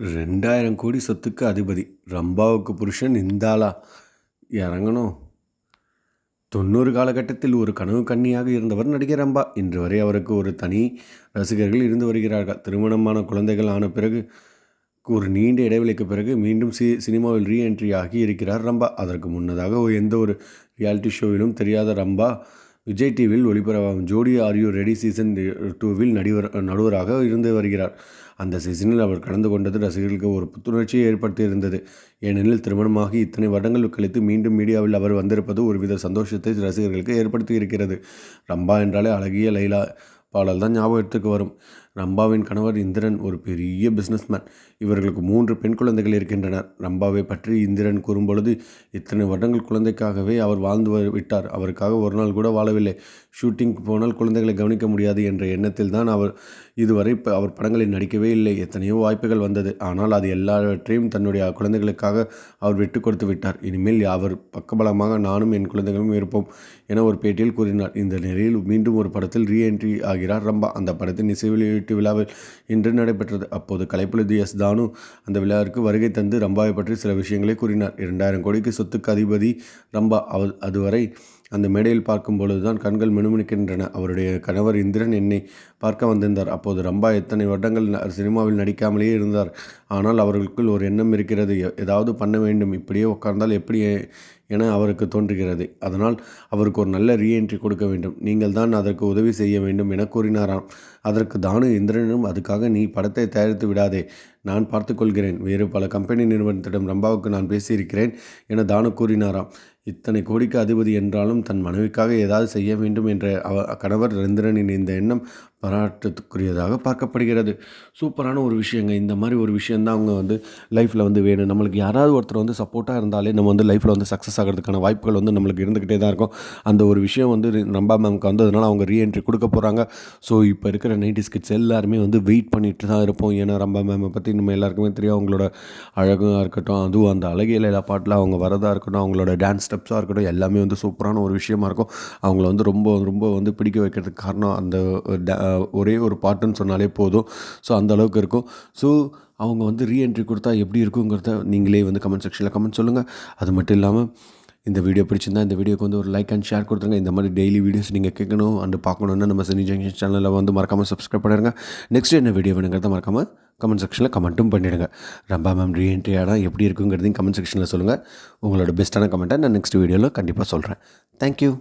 ரெண்டாயிரம் கோடி சொத்துக்கு அதிபதி. ரம்பாவுக்கு புருஷன் இந்தாளா? இறங்கணும் தொண்ணூறு காலகட்டத்தில் ஒரு கனவு கன்னியாக இருந்தவர் நடிகர் ரம்பா. இன்று வரை அவருக்கு ஒரு தனி ரசிகர்கள் இருந்து வருகிறார்கள். திருமணமான குழந்தைகள் ஆன பிறகு ஒரு நீண்ட இடைவெளிக்கு பிறகு மீண்டும் சி சினிமாவில் ரீஎன்ட்ரி ஆகி இருக்கிறார் ரம்பா. அதற்கு முன்னதாக எந்த ஒரு ரியாலிட்டி ஷோவிலும் தெரியாத ரம்பா விஜய் டிவியில் ஒளிபரப்பாகும் ஜோடி ஆர் ரெடி சீசன் டூவில் நடிவர் நடுவராக இருந்து வருகிறார். அந்த சீசனில் அவர் கலந்து கொண்டது ரசிகர்களுக்கு ஒரு புத்துணர்ச்சியை ஏற்படுத்தியிருந்தது. ஏனெனில் திருமணமாகி இத்தனை வருடங்கள் கழித்து மீண்டும் மீடியாவில் அவர் வந்திருப்பது ஒருவித சந்தோஷத்தை ரசிகர்களுக்கு ஏற்படுத்தி இருக்கிறது ரம்பா என்றாலே அழகிய லைலா பாடல் தான் ஞாபகத்துக்கு வரும். ரம்பாவின் கணவர் இந்திரன் ஒரு பெரிய பிஸ்னஸ்மேன் இவர்களுக்கு மூன்று பெண் குழந்தைகள் இருக்கின்றனர். ரம்பாவை பற்றி இந்திரன் கூறும்பொழுது இத்தனை வருடங்கள் குழந்தைக்காகவே அவர் வாழ்ந்து விட்டார். அவருக்காக ஒரு நாள் கூட வாழவில்லை. ஷூட்டிங் போனால் குழந்தைகளை கவனிக்க முடியாது என்ற எண்ணத்தில் தான் அவர் இதுவரை அவர் படங்களில் நடிக்கவே இல்லை. எத்தனையோ வாய்ப்புகள் வந்தது. ஆனால் அது எல்லாவற்றையும் தன்னுடைய குழந்தைகளுக்காக அவர் விட்டு கொடுத்து விட்டார். இனிமேல் அவர் பக்கபலமாக நானும் என் குழந்தைகளும் இருப்போம் என ஒரு பேட்டியில் கூறினார். இந்த நிலையில் மீண்டும் ஒரு படத்தில் ரீஎன்ட்ரி ஆகிறார் ரம்பா. அந்த படத்தின் இசை வெளியீட்டு விழாவில் இன்று நடைபெற்றது. அப்போது கலைப்புலி எஸ் தானு அந்த விழாவிற்கு வருகை தந்து ரம்பாவை பற்றி சில விஷயங்களை கூறினார். இரண்டாயிரம் கோடிக்கு சொத்துக்கு அதிபதி ரம்பா அவ அதுவரை அந்த மேடையில் பார்க்கும் பொழுதுதான் கண்கள் மினுமினுக்கின்றன. அவருடைய கணவர் இந்திரன் என்னை பார்க்க வந்திருந்தார். அப்போது ரம்பா எத்தனை வருடங்கள் சினிமாவில் நடிக்காமலேயே இருந்தார். ஆனால் அவர்களுக்குள் ஒரு எண்ணம் இருக்கிறது. ஏதாவது பண்ண வேண்டும். இப்படியே உட்கார்ந்தால் எப்படி என அவருக்கு தோன்றுகிறது. அதனால் அவருக்கு ஒரு நல்ல ரீஎன்ட்ரி கொடுக்க வேண்டும். நீங்கள் தான் அதற்கு உதவி செய்ய வேண்டும் என கூறினாராம். அதற்கு தானு இந்திரனும் அதுக்காக நீ படத்தை தயாரித்து விடாதே. நான் பார்த்துக்கொள்கிறேன். வேறு பல கம்பெனி நிறுவனத்திடம் ரம்பாவுக்கு நான் பேசியிருக்கிறேன் என தானு கூறினாராம். இத்தனை கோடிக்கு அதிபதி என்றாலும் தன் மனைவிக்காக ஏதாவது செய்ய வேண்டும் என்ற அவ கணவர் ரந்திரனின் இந்த எண்ணம் பாராட்டுக்குரியதாக பார்க்கப்படுகிறது. சூப்பரான ஒரு விஷயங்க. இந்த மாதிரி ஒரு விஷயந்தான் அவங்க வந்து லைஃப்பில் வந்து வேணும். நம்மளுக்கு யாராவது ஒருத்தர் வந்து சப்போர்ட்டாக இருந்தாலே நம்ம வந்து லைஃப்பில் வந்து சக்ஸஸ் ஆகிறதுக்கான வாய்ப்புகள் வந்து நம்மளுக்கு இருந்துக்கிட்டே தான் இருக்கும். அந்த ஒரு விஷயம் வந்து ரம்பா மேம்க்கு வந்ததுனால அவங்க ரீஎன்ட்ரி கொடுக்க போகிறாங்க ஸோ இப்போ இருக்கிற நைன்டி ஸ்கிட்ஸ் எல்லாருமே வந்து வெயிட் பண்ணிட்டு தான் இருப்போம் ஏன்னா ரம்பா மேமை பற்றி நம்ம எல்லாருக்குமே தெரியும் அவங்களோட அழகாக இருக்கட்டும் அதுவும் அந்த அழகியல் எல்லா பாட்டில் அவங்க வரதாக இருக்கட்டும் அவங்களோட டான்ஸ் ஸ்டெப்ஸாக இருக்கட்டும் எல்லாமே வந்து சூப்பரான ஒரு விஷயமா இருக்கும். அவங்கள வந்து ரொம்ப ரொம்ப வந்து பிடிக்க வைக்கிறதுக்கு காரணம் அந்த ஒரே ஒரு பாட்டுன்னு சொன்னாலே போதும். ஸோ அந்த அளவுக்கு இருக்கும். ஸோ அவங்க வந்து ரீஎன்ட்ரி கொடுத்தா எப்படி இருக்குங்கிறத நீங்களே வந்து கமெண்ட் செக்ஷனில் கமெண்ட் சொல்லுங்கள் அது மட்டும் இல்லாமல் இந்த வீடியோ பிடிச்சிருந்தா இந்த வீடியோக்கு வந்து ஒரு லைக் அண்ட் ஷேர் கொடுத்துருங்க. இந்த மாதிரி டெய்லி வீடியோஸ் நீங்கள் கேட்கணும் அண்டு பார்க்கணுன்னா நம்ம சனி ஜங்ஷன் சேனலில் வந்து மறக்காமல் சப்ஸ்கிரைப் பண்ணிடுங்க நெக்ஸ்ட் என்ன வீடியோ வேணுங்கிறத மறக்காமல் கமெண்ட் செக்ஷனில் கமெண்ட்டும் பண்ணிவிடுங்க ரம்பா மேம் ரீஎன்ட்ரி ஆடாக எப்படி இருக்குங்கிறதையும் கமெண்ட் செக்ஷனில் சொல்லுங்கள் உங்களோட பெஸ்ட்டான கமெண்ட்டை நான் நெக்ஸ்ட் வீடியோவில் கண்டிப்பாக சொல்கிறேன் தேங்க்யூ